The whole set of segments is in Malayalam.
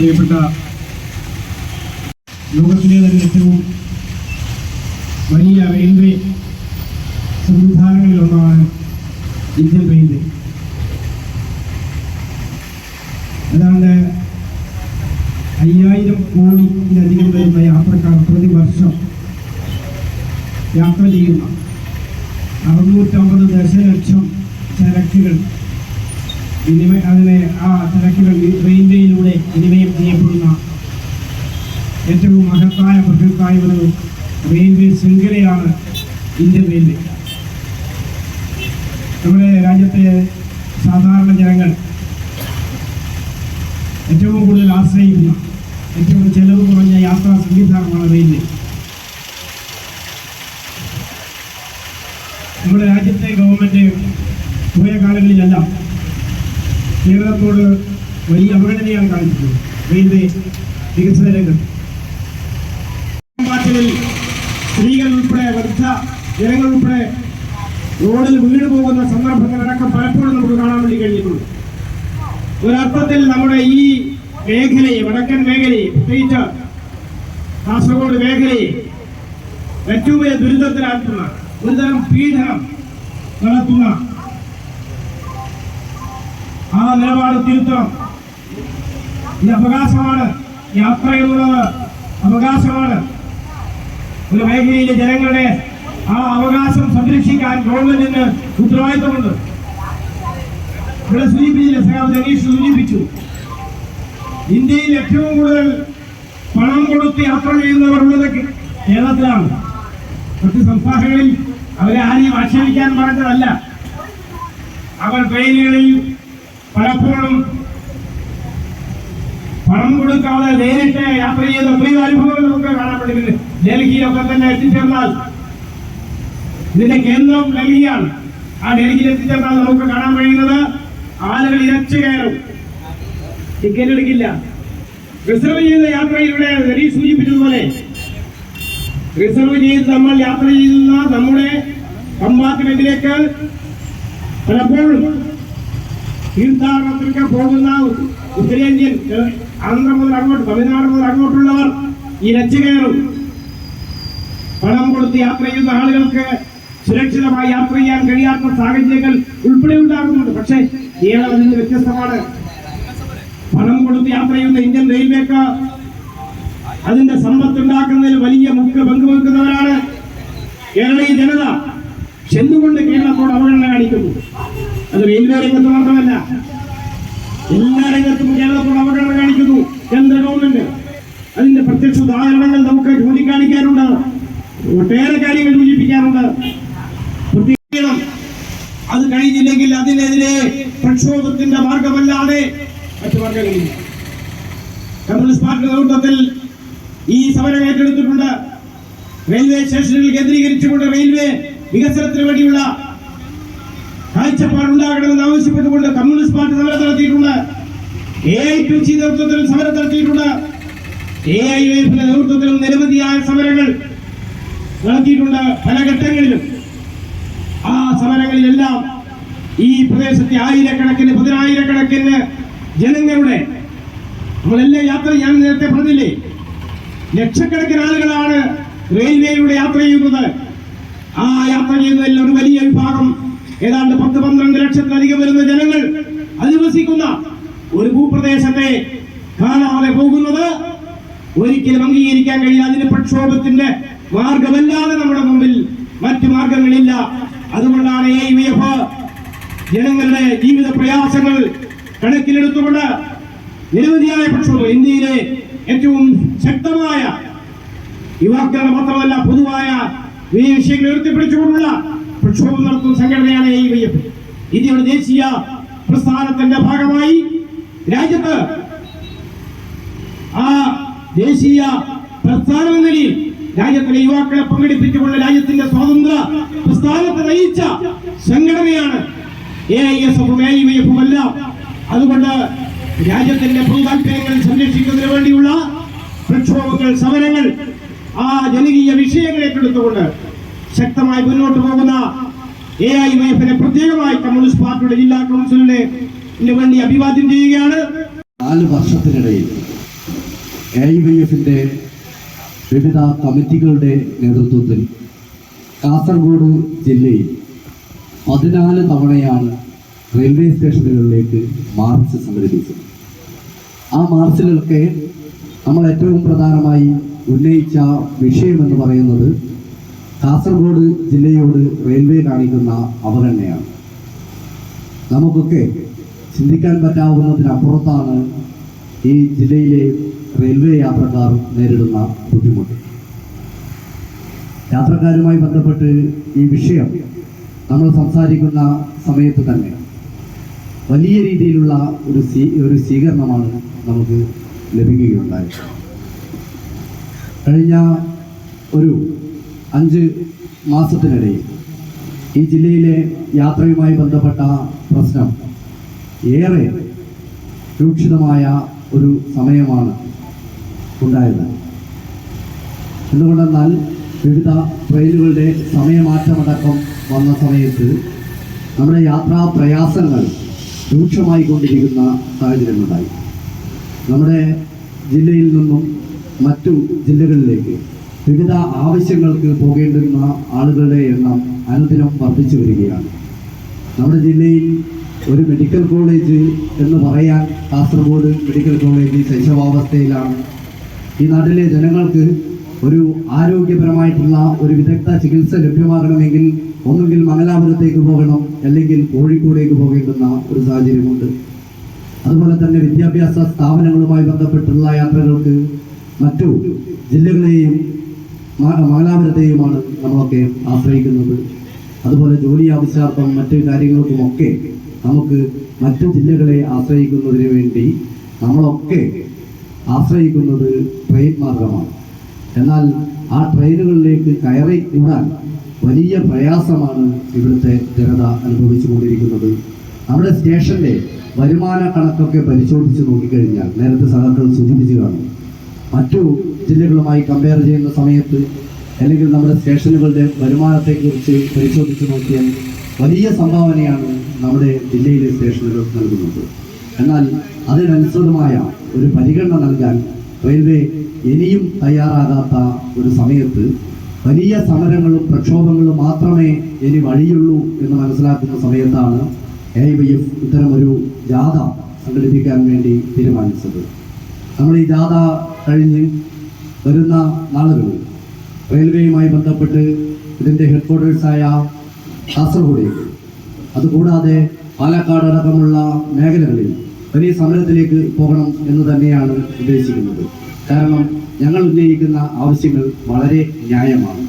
പ്രിയപ്പെട്ട ലോകത്തിലെ തന്നെ ഏറ്റവും വലിയ റെയിൽവേ സംവിധാനങ്ങളിലൊന്നാണ് ഇന്ത്യൻ റെയിൽവേ ഏതാണ്ട് അയ്യായിരം കോടിയിലധികം വരുന്ന യാത്രക്കാർ പ്രതിവർഷം യാത്ര ചെയ്യുന്ന ഇന്ത്യൻ വേണ്ടി നമ്മുടെ രാജ്യത്തെ സാധാരണ ജനങ്ങൾ ഏറ്റവും കൂടുതൽ ആശ്രയിക്കുന്ന ഏറ്റവും ചെലവ് കുറഞ്ഞ യാത്രാ സംവിധാനമാണ് റെയിൽവേ നമ്മുടെ രാജ്യത്തെ ഗവൺമെന്റ് പോയ കാലങ്ങളിലെല്ലാം കേരളത്തോട് വലിയ അവഗണനയാണ് കാണിച്ചിട്ടുള്ളത് റെയിൽവേ വികസന രംഗത്ത്. സ്ത്രീകൾ ഉൾപ്പെടെ വൃദ്ധ ജനങ്ങൾ ഉൾപ്പെടെ റോഡിൽ വീണ് പോകുന്ന സന്ദർഭങ്ങളടക്കം പലപ്പോഴും നമുക്ക് കാണാൻ വേണ്ടി കഴിഞ്ഞിട്ടുണ്ട്. ഒരർത്ഥത്തിൽ നമ്മുടെ ഈ മേഖലയെ വടക്കൻ മേഖലയെ പ്രത്യേകിച്ച് കാസർഗോഡ് മേഖലയെ ഏറ്റവും വലിയ ദുരിതത്തിലാക്കുന്ന ഒരുതരം പീഡനം നടത്തുന്ന ആ നിലപാട് തിരുത്തണം ഈ അവകാശമാണ് യാത്ര എന്നുള്ളത് അവകാശമാണ്. ഒരു മേഖലയിലെ ജനങ്ങളുടെ ആ അവകാശം സംരക്ഷിക്കാൻ ഗവൺമെന്റിന് ഉത്തരവാദിത്തമുണ്ട്. ഇവിടെ സൂചിപ്പിച്ചില്ല സഹാബ് ജനീഷ് സൂചിപ്പിച്ചു. ഇന്ത്യയിൽ ഏറ്റവും കൂടുതൽ പണം കൊടുത്ത് യാത്ര ചെയ്യുന്നവർ ഉള്ളത് കേരളത്തിലാണ്. മറ്റ് സംസ്ഥാനങ്ങളിൽ അവരെ ആരെയും ആക്ഷേപിക്കാൻ പറഞ്ഞതല്ല. അവർ ട്രെയിനുകളിൽ പലപ്പോഴും പണം കൊടുക്കാതെ നേരിട്ട് യാത്ര ചെയ്ത എത്രയോ അനുഭവങ്ങൾ നമുക്ക് കാണാൻ പറ്റുന്നത് ഡൽഹിയിലൊക്കെ തന്നെ എത്തിച്ചേർന്നാൽ ഇതിന്റെ കേന്ദ്രം ഡൽഹിയാണ്. ആ ഡൽഹിയിൽ എത്തിച്ചേർന്നാൽ നമുക്ക് കാണാൻ കഴിയുന്നത്. ആളുകൾ ഇരച്ചു കയറും. ടിക്കറ്റ് എടുക്കില്ല. റിസർവ് ചെയ്ത യാത്രയിലൂടെ രവി സൂചിപ്പിച്ചതുപോലെ റിസർവ് ചെയ്ത് നമ്മൾ യാത്ര ചെയ്യുന്ന നമ്മുടെ കമ്പാർട്ട്മെന്റിലേക്ക് പലപ്പോഴും തീർത്ഥാടനത്തിലേക്ക് പോകുന്ന ഉത്തരേന്ത്യൻ ആന്ധ്ര മുതൽ അങ്ങോട്ട് തമിഴ്നാട് മുതൽ അങ്ങോട്ടുള്ളവർ ഇരച്ചു കയറും. പണം കൊടുത്ത് യാത്ര ചെയ്യുന്ന ആളുകൾക്ക് സുരക്ഷിതമായി യാത്ര ചെയ്യാൻ കഴിയാത്ത സാഹചര്യങ്ങൾ ഉൾപ്പെടെ ഉണ്ടാകുന്നുണ്ട് പക്ഷേ കേരളം നിന്ന് വ്യത്യസ്തമാണ്. പണം കൊടുത്ത് യാത്ര ചെയ്യുന്ന ഇന്ത്യൻ റെയിൽവേക്ക് അതിന്റെ സമ്പത്ത് ഉണ്ടാക്കുന്നതിൽ വലിയ മുഖ്യ പങ്ക് വഹിക്കുന്നവരാണ് കേരളീയ ജനത. ചെന്നുകൊണ്ട് കേരളത്തോട് അവഗണന കാണിക്കുന്നു? അത് റെയിൽവേ രംഗത്ത് മാത്രമല്ല എല്ലാ രംഗത്തും കേരളത്തോട് അവഗണന കാണിക്കുന്നു കേന്ദ്ര ഗവൺമെന്റ് അതിന്റെ പ്രത്യക്ഷ ഉദാഹരണങ്ങൾ നമുക്ക് ചൂണ്ടിക്കാണിക്കാനുണ്ട് ഒട്ടേറെ കാര്യങ്ങൾ സൂചിപ്പിക്കാനുണ്ട് പ്രത്യേകം അത് കഴിഞ്ഞില്ലെങ്കിൽ അതിനെതിരെ പ്രക്ഷോഭത്തിന്റെ മാർഗമല്ലാതെ മറ്റു മാർഗങ്ങളില്ല. കമ്മ്യൂണിസ്റ്റ് പാർട്ടി നേതൃത്വത്തിൽ ഈ സമരം ഏറ്റെടുത്തിട്ടുണ്ട്. റെയിൽവേ സ്റ്റേഷനുകൾ കേന്ദ്രീകരിച്ചുകൊണ്ട് റെയിൽവേ വികസനത്തിന് വേണ്ടിയുള്ള കാഴ്ചപ്പാടുണ്ടാകണമെന്ന് ആവശ്യപ്പെട്ടുകൊണ്ട് കമ്മ്യൂണിസ്റ്റ് പാർട്ടി സമരം നടത്തിയിട്ടുണ്ട്. എ ഐ ടു സി നേതൃത്വത്തിൽ സമരം നടത്തിയിട്ടുണ്ട്. എ ഐ നേതൃത്വത്തിൽ നിരവധിയായ സമരങ്ങൾ നടത്തിയിട്ടുണ്ട് പല ഘട്ടങ്ങളിലും. ആ സമരങ്ങളിലെല്ലാം ഈ പ്രദേശത്തെ ആയിരക്കണക്കിന് പതിനായിരക്കണക്കിന് ജനങ്ങളുടെ നമ്മളെല്ലാം യാത്ര ഞാൻ നേരത്തെ പറഞ്ഞില്ലേ? ലക്ഷക്കണക്കിന് ആളുകളാണ് റെയിൽവേയിലൂടെ യാത്ര ചെയ്യുന്നത്. ആ യാത്ര ചെയ്യുന്നതിൽ ഒരു വലിയ വിഭാഗം ഏതാണ്ട് പത്ത് പന്ത്രണ്ട് ലക്ഷത്തിലധികം വരുന്ന ജനങ്ങൾ അധിവസിക്കുന്ന ഒരു ഭൂപ്രദേശത്തെ കാണാതെ പോകുന്നത് ഒരിക്കലും അംഗീകരിക്കാൻ കഴിയില്ല. അതിന് പ്രക്ഷോഭത്തിന്റെ മാർഗമല്ലാതെ നമ്മുടെ മുമ്പിൽ മറ്റു മാർഗങ്ങളില്ല. അതുകൊണ്ടാണ് എ വി എഫ് ജനങ്ങളുടെ ജീവിത പ്രയാസങ്ങൾ കണക്കിലെടുത്തുകൊണ്ട് നിരവധിയായ പ്രക്ഷോഭം ഇന്ത്യയിലെ ഏറ്റവും ശക്തമായ യുവാക്കളുടെ മാത്രമല്ല പൊതുവായ വിഷയങ്ങൾ ഉയർത്തിപ്പിടിച്ചുകൊണ്ടുള്ള പ്രക്ഷോഭം നടത്തുന്ന സംഘടനയാണ് ഈ വൈ എഫ്. ഇന്ത്യയുടെ ദേശീയ പ്രസ്ഥാനത്തിന്റെ ഭാഗമായി രാജ്യത്ത് ആ ദേശീയ പ്രസ്ഥാനം എന്ന നിലയിൽ രാജ്യത്തിലെ യുവാക്കളെ പങ്കെടുപ്പിച്ചുകൊണ്ട് രാജ്യത്തിന്റെ സ്വാതന്ത്ര്യ പ്രസ്ഥാനത്തെ നയിച്ച സംഘടനയാണ് എ ഐ എഫും എ ഐ വൈ എഫും അല്ല അതുകൊണ്ട് രാജ്യത്തിന്റെ പൊതുതാൽപര്യങ്ങൾ സംരക്ഷിക്കുന്നതിന് വേണ്ടിയുള്ള പ്രക്ഷോഭങ്ങൾ സമരങ്ങൾ ആ ജനകീയ വിഷയങ്ങളെ ഏറ്റെടുത്തുകൊണ്ട് ശക്തമായി മുന്നോട്ട് പോകുന്ന എ ഐ വൈ എഫിനെ പ്രത്യേകമായി കമ്മ്യൂണിസ്റ്റ് പാർട്ടിയുടെ ജില്ലാ കൗൺസിലിനെ വേണ്ടി അഭിവാദ്യം ചെയ്യുകയാണ്. നാല് വർഷത്തിനിടയിൽ എ ഐ വൈ എഫിന്റെ വിവിധ കമ്മിറ്റികളുടെ നേതൃത്വത്തിൽ കാസർഗോഡ് ജില്ലയിൽ പതിനാല് തവണയാണ് റെയിൽവേ സ്റ്റേഷനുകളിലേക്ക് മാർച്ച് സംഘടിപ്പിച്ചത്. ആ മാർച്ചിലൊക്കെ നമ്മൾ ഏറ്റവും പ്രധാനമായി ഉന്നയിച്ച വിഷയമെന്ന് പറയുന്നത് കാസർഗോഡ് ജില്ലയോട് റെയിൽവേ കാണിക്കുന്ന അവഗണനയാണ്. നമുക്കൊക്കെ ചിന്തിക്കാൻ പറ്റാവുന്നതിനപ്പുറത്താണ് ഈ ജില്ലയിലെ റെയിൽവേ യാത്രക്കാർ നേരിടുന്ന ബുദ്ധിമുട്ട്. യാത്രക്കാരുമായി ബന്ധപ്പെട്ട് ഈ വിഷയം നമ്മൾ സംസാരിക്കുന്ന സമയത്ത് തന്നെ വലിയ രീതിയിലുള്ള ഒരു സ്വീ ഒരു സ്വീകരണമാണ് നമുക്ക് ലഭിക്കുകയുണ്ടായത് കഴിഞ്ഞ ഒരു അഞ്ച് മാസത്തിനിടയിൽ ഈ ജില്ലയിലെ യാത്രയുമായി ബന്ധപ്പെട്ട പ്രശ്നം ഏറെ രൂക്ഷിതമായ ഒരു സമയമാണ് ഉണ്ടായത്. എന്തുകൊണ്ടെന്നാൽ വിവിധ ട്രെയിനുകളുടെ സമയമാറ്റമടക്കം വന്ന സമയത്ത് നമ്മുടെ യാത്രാ പ്രയാസങ്ങൾ രൂക്ഷമായി കൊണ്ടിരിക്കുന്ന സാഹചര്യമുണ്ടായി നമ്മുടെ ജില്ലയിൽ നിന്നും മറ്റു ജില്ലകളിലേക്ക് വിവിധ ആവശ്യങ്ങൾക്ക് പോകേണ്ടുന്ന ആളുകളുടെ എണ്ണം അനുദിനം വർദ്ധിച്ചു വരികയാണ്. നമ്മുടെ ജില്ലയിൽ ഒരു മെഡിക്കൽ കോളേജ് എന്ന് പറയാൻ കാസർഗോഡ് മെഡിക്കൽ കോളേജ് ശൈശവാവസ്ഥയിലാണ്. ഈ നാട്ടിലെ ജനങ്ങൾക്ക് ഒരു ആരോഗ്യപരമായിട്ടുള്ള ഒരു വിദഗ്ധ ചികിത്സ ലഭ്യമാകണമെങ്കിൽ ഒന്നുകിൽ മംഗലാപുരത്തേക്ക് പോകണം അല്ലെങ്കിൽ കോഴിക്കോടേക്ക് പോകേണ്ടുന്ന ഒരു സാഹചര്യമുണ്ട്. അതുപോലെ തന്നെ വിദ്യാഭ്യാസ സ്ഥാപനങ്ങളുമായി ബന്ധപ്പെട്ടുള്ള യാത്രകൾക്ക് മറ്റു ജില്ലകളെയും മംഗലാപുരത്തെയുമാണ് നമ്മളൊക്കെ ആശ്രയിക്കുന്നത്. അതുപോലെ ജോലി ആവശ്യാർത്ഥം മറ്റു കാര്യങ്ങൾക്കുമൊക്കെ നമുക്ക് മറ്റു ജില്ലകളെ ആശ്രയിക്കുന്നതിന് വേണ്ടി നമ്മളൊക്കെ ആശ്രയിക്കുന്നത് ട്രെയിൻ മാർഗമാണ് എന്നാൽ ആ ട്രെയിനുകളിലേക്ക് കയറി കൂടാൻ വലിയ പ്രയാസമാണ് ഇവിടുത്തെ ജനത അനുഭവിച്ചുകൊണ്ടിരിക്കുന്നത്. അവിടെ സ്റ്റേഷന്റെ വരുമാന കണക്കൊക്കെ പരിശോധിച്ച് നോക്കിക്കഴിഞ്ഞാൽ നേരത്തെ സഹകൾ സൂചിപ്പിച്ചു കാണും. മറ്റു ജില്ലകളുമായി കമ്പയർ ചെയ്യുന്ന സമയത്ത് അല്ലെങ്കിൽ നമ്മുടെ സ്റ്റേഷനുകളുടെ വരുമാനത്തെക്കുറിച്ച് പരിശോധിച്ച് നോക്കിയാൽ വലിയ സംഭാവനയാണ് നമ്മുടെ ജില്ലയിലെ സ്റ്റേഷനുകൾ നൽകുന്നത്. എന്നാൽ അതിനനുസൃതമായ ഒരു പരിഗണന നൽകാൻ റെയിൽവേ ഇനിയും തയ്യാറാകാത്ത ഒരു സമയത്ത് വലിയ സമരങ്ങളും പ്രക്ഷോഭങ്ങളും മാത്രമേ ഇനി വഴിയുള്ളൂ എന്ന് മനസ്സിലാക്കുന്ന സമയത്താണ് എ ഐ വൈ എഫ് ഇത്തരമൊരു ജാഥ സംഘടിപ്പിക്കാൻ വേണ്ടി തീരുമാനിച്ചത്. നമ്മൾ ഈ ജാഥ കഴിഞ്ഞ് വരുന്ന നാളുകളിൽ റെയിൽവേയുമായി ബന്ധപ്പെട്ട് ഇതിന്റെ ഹെഡ്ക്വാർട്ടേഴ്സായ കാസർഗോഡേക്ക് അതുകൂടാതെ പാലക്കാട് അടക്കമുള്ള മേഖലകളിൽ വലിയ സമരത്തിലേക്ക് പോകണം എന്ന് തന്നെയാണ് ഉദ്ദേശിക്കുന്നത്. കാരണം ഞങ്ങൾ ഉന്നയിക്കുന്ന ആവശ്യങ്ങൾ വളരെ ന്യായമാണ്.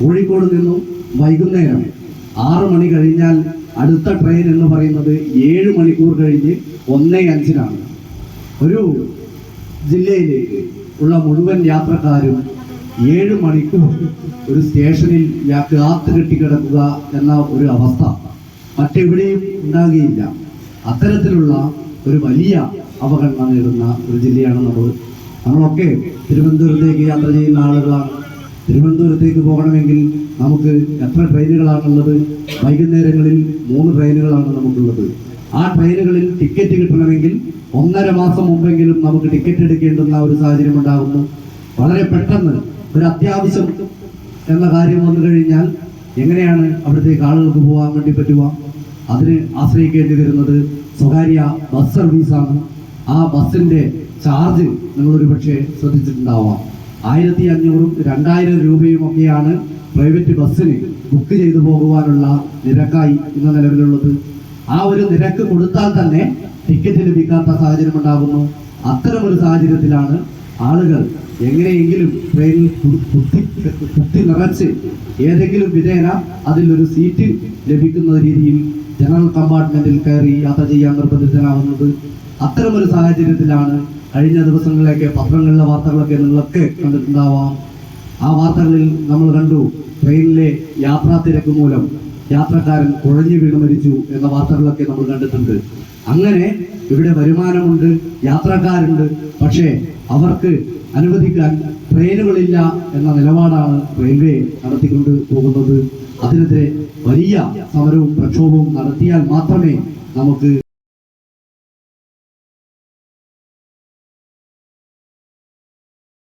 കോഴിക്കോട് നിന്നും വൈകുന്നേരം ആറ് മണി കഴിഞ്ഞാൽ അടുത്ത ട്രെയിൻ എന്ന് പറയുന്നത് ഏഴ് മണിക്കൂർ കഴിഞ്ഞ് ഒന്നേ അഞ്ചിനാണ്. ഒരു ജില്ലയിലേക്ക് ഉള്ള മുഴുവൻ യാത്രക്കാരും ഏഴ് മണിക്കൂർ ഒരു സ്റ്റേഷനിൽ കാത്തു കെട്ടിക്കിടക്കുക എന്ന ഒരു അവസ്ഥ മറ്റെവിടെയും ഉണ്ടാകുകയില്ല അത്തരത്തിലുള്ള ഒരു വലിയ അവഗണന നേടുന്ന ഒരു ജില്ലയാണ് നമ്മൾ നമ്മളൊക്കെ തിരുവനന്തപുരത്തേക്ക് യാത്ര ചെയ്യുന്ന ആളുകളാണ്. തിരുവനന്തപുരത്തേക്ക് പോകണമെങ്കിൽ നമുക്ക് എത്ര ട്രെയിനുകളാണുള്ളത്? വൈകുന്നേരങ്ങളിൽ മൂന്ന് ട്രെയിനുകളാണ് നമുക്കുള്ളത്. ആ ട്രെയിനുകളിൽ ടിക്കറ്റ് കിട്ടണമെങ്കിൽ ഒന്നര മാസം മുമ്പെങ്കിലും നമുക്ക് ടിക്കറ്റ് എടുക്കേണ്ടുന്ന ഒരു സാഹചര്യം ഉണ്ടാകുന്നു. വളരെ പെട്ടെന്ന് ഒരു അത്യാവശ്യം എന്ന കാര്യം വന്നു കഴിഞ്ഞാൽ എങ്ങനെയാണ് അവിടുത്തെ ആളുകൾക്ക് പോകാൻ വേണ്ടി പറ്റുക? അതിന് ആശ്രയിക്കേണ്ടി വരുന്നത് സ്വകാര്യ ബസ് സർവീസാണ്. ആ ബസ്സിന്റെ ചാർജ് നിങ്ങളൊരു പക്ഷേ ശ്രദ്ധിച്ചിട്ടുണ്ടാവാം. ആയിരത്തി അഞ്ഞൂറും രണ്ടായിരം രൂപയും ഒക്കെയാണ് പ്രൈവറ്റ് ബസ്സിന് ബുക്ക് ചെയ്തു പോകുവാനുള്ള നിരക്കായി ഇന്ന് നിലവിലുള്ളത്. ആ ഒരു നിരക്ക് കൊടുത്താൽ തന്നെ ടിക്കറ്റ് ലഭിക്കാത്ത സാഹചര്യം ഉണ്ടാകുന്നു അത്തരമൊരു സാഹചര്യത്തിലാണ് ആളുകൾ എങ്ങനെയെങ്കിലും ട്രെയിനിൽ കുത്തി കുത്തി നിറച്ച് ഏതെങ്കിലും വിധേന അതിലൊരു സീറ്റ് ലഭിക്കുന്ന രീതിയിൽ ജനറൽ കമ്പാർട്ട്മെന്റിൽ കയറി യാത്ര ചെയ്യാൻ നിർബന്ധിതനാവുന്നത് അത്തരമൊരു സാഹചര്യത്തിലാണ് കഴിഞ്ഞ ദിവസങ്ങളിലൊക്കെ പത്രങ്ങളിലെ വാർത്തകളൊക്കെ നിങ്ങളൊക്കെ കണ്ടിട്ടുണ്ടാവാം. ആ വാർത്തകളിൽ നമ്മൾ കണ്ടു ട്രെയിനിലെ യാത്രാ തിരക്ക് മൂലം യാത്രക്കാരൻ കുഴഞ്ഞു വീണ് മരിച്ചു എന്ന വാർത്തകളൊക്കെ നമ്മൾ കണ്ടിട്ടുണ്ട്. അങ്ങനെ ഇവിടെ വരുമാനമുണ്ട് യാത്രക്കാരുണ്ട് പക്ഷേ അവർക്ക് അനുവദിക്കാൻ ട്രെയിനുകളില്ല എന്ന നിലപാടാണ് റെയിൽവേ നടത്തിക്കൊണ്ട് പോകുന്നത്. അതിനെതിരെ വലിയ സമരവും പ്രക്ഷോഭവും നടത്തിയാൽ മാത്രമേ നമുക്ക്